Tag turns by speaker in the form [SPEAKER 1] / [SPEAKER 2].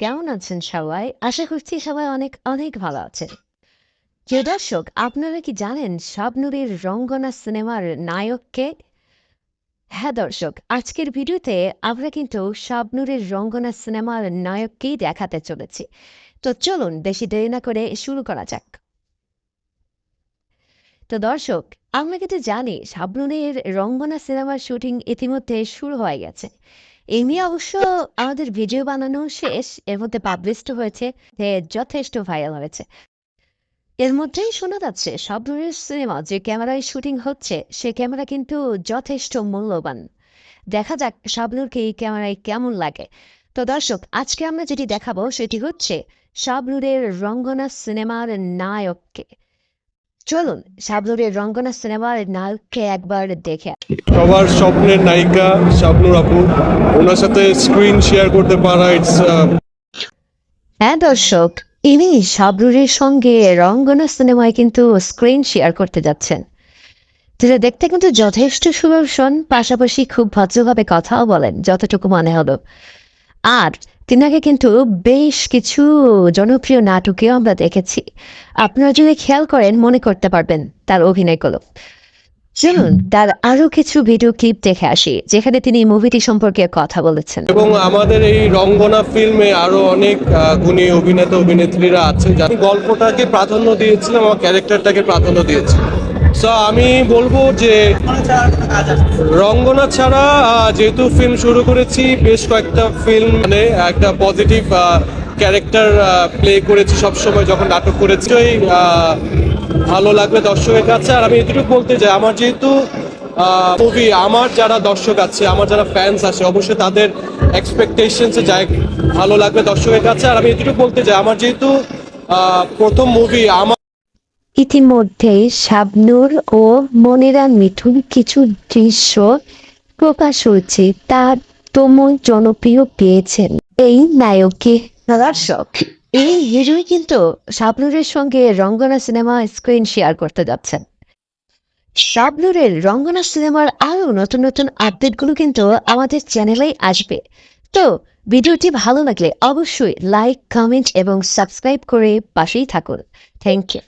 [SPEAKER 1] কেমন আছেন সবাই? আশা করছি সবাই অনেক অনেক ভালো আছেন। প্রিয় দর্শক, আপনারা কি জানেন শাবনুরের রঙ্গনা সিনেমার নায়ককে? হ্যাঁ দর্শক, আজকের ভিডিওতে আমরা কিন্তু শাবনুরের রঙ্গনা সিনেমার নায়ককেই দেখাতে চলেছি। তো চলুন, বেশি দেরি না করে শুরু করা যাক। তো দর্শক, আমরা কিন্তু জানি শাবনুরের রঙ্গনা সিনেমার শুটিং ইতিমধ্যে শুরু হয়ে গেছে। এই নিয়ে অবশ্য আমাদের ভিডিও বানানো শেষ, এর মধ্যে পাবলিশড হয়েছে যথেষ্ট ভাইরাল হয়েছে। এর মধ্যেই শোনা যাচ্ছে শাবনুরের সিনেমা যে ক্যামেরায় শুটিং হচ্ছে, সে ক্যামেরা কিন্তু যথেষ্ট মূল্যবান। দেখা যাক শাবনুরকে এই ক্যামেরায় কেমন লাগে। তো দর্শক, আজকে আমরা যেটি দেখাবো সেটি হচ্ছে শাবনুরের রঙ্গনা সিনেমার নায়ককে। চলুন শাবনুরের রঙ্গনা সিনেমার নায়ককে একবার দেখে
[SPEAKER 2] সবার স্বপ্নের নায়িকা শাবনুর আপু ওনার সাথে স্ক্রিন শেয়ার করতে পারা ইটস
[SPEAKER 1] হ্যাঁ দর্শক ইনি শাবরুরের সঙ্গে রঙ্গনা সিনেমায় কিন্তু স্ক্রিন শেয়ার করতে যাচ্ছেন। যেটা দেখতে কিন্তু যথেষ্ট সুদর্শন পাশাপাশি খুব ভদ্রভাবে কথাও বলেন যতটুকু মনে হলো। আর তিনাকে কিন্তু বেশ কিছু জনপ্রিয় নাটকেও আমরা দেখেছি। আপনারা যদি খেয়াল করেন, মনে করতে পারবেন তার অভিনয়গুলো। চলুন, তার আরও কিছু ভিডিও ক্লিপ দেখে আসি, যেখানে তিনি মুভিটি সম্পর্কে কথা বলেছেন।
[SPEAKER 2] এবং আমাদের এই রঙ্গনা ফিল্মে আরও অনেক গুণী অভিনেতা, অভিনেত্রীরা আছে গল্পটাকে প্রাধান্য দিয়েছিলাম আমার ক্যারেক্টারটাকে প্রাধান্য দিয়েছি আমি বলব যে রঙ্গনা ছাড়া যেহেতু ফিল্ম শুরু করেছি বেশ কয়েকটা ফিল্ম মানে একটা পজিটিভ ক্যারেক্টার প্লে করেছি সবসময় যখন নাটক করেছি। ওই, ভালো লাগবে দর্শকের কাছে। আর আমি এটুকু বলতে চাই আমার যেহেতু মুভি আমার যারা দর্শক আছে আমার যারা ফ্যান্স আছে অবশ্যই তাদের এক্সপেকটেশনসে যায় ভালো লাগবে দর্শকের কাছে। আর আমি এটুকু বলতে চাই আমার যেহেতু প্রথম মুভি আমার
[SPEAKER 1] ইতিমধ্যে শাবনূর ও মনিরা মিঠুন কিছু দৃশ্য প্রকাশ হয়েছে তার তুমুল জনপ্রিয় পেয়েছেন। এই নায়ককে দর্শক এই হিরোই কিন্তু শাবনুরের সঙ্গে রঙ্গনা সিনেমা স্ক্রিন শেয়ার করতে যাচ্ছেন। শাবনুরের রঙ্গনা সিনেমার আরও নতুন নতুন আপডেটগুলো কিন্তু আমাদের চ্যানেলেই আসবে। তো ভিডিওটি ভালো লাগলে অবশ্যই লাইক, কমেন্ট এবং সাবস্ক্রাইব করে পাশেই থাকুন। Thank you.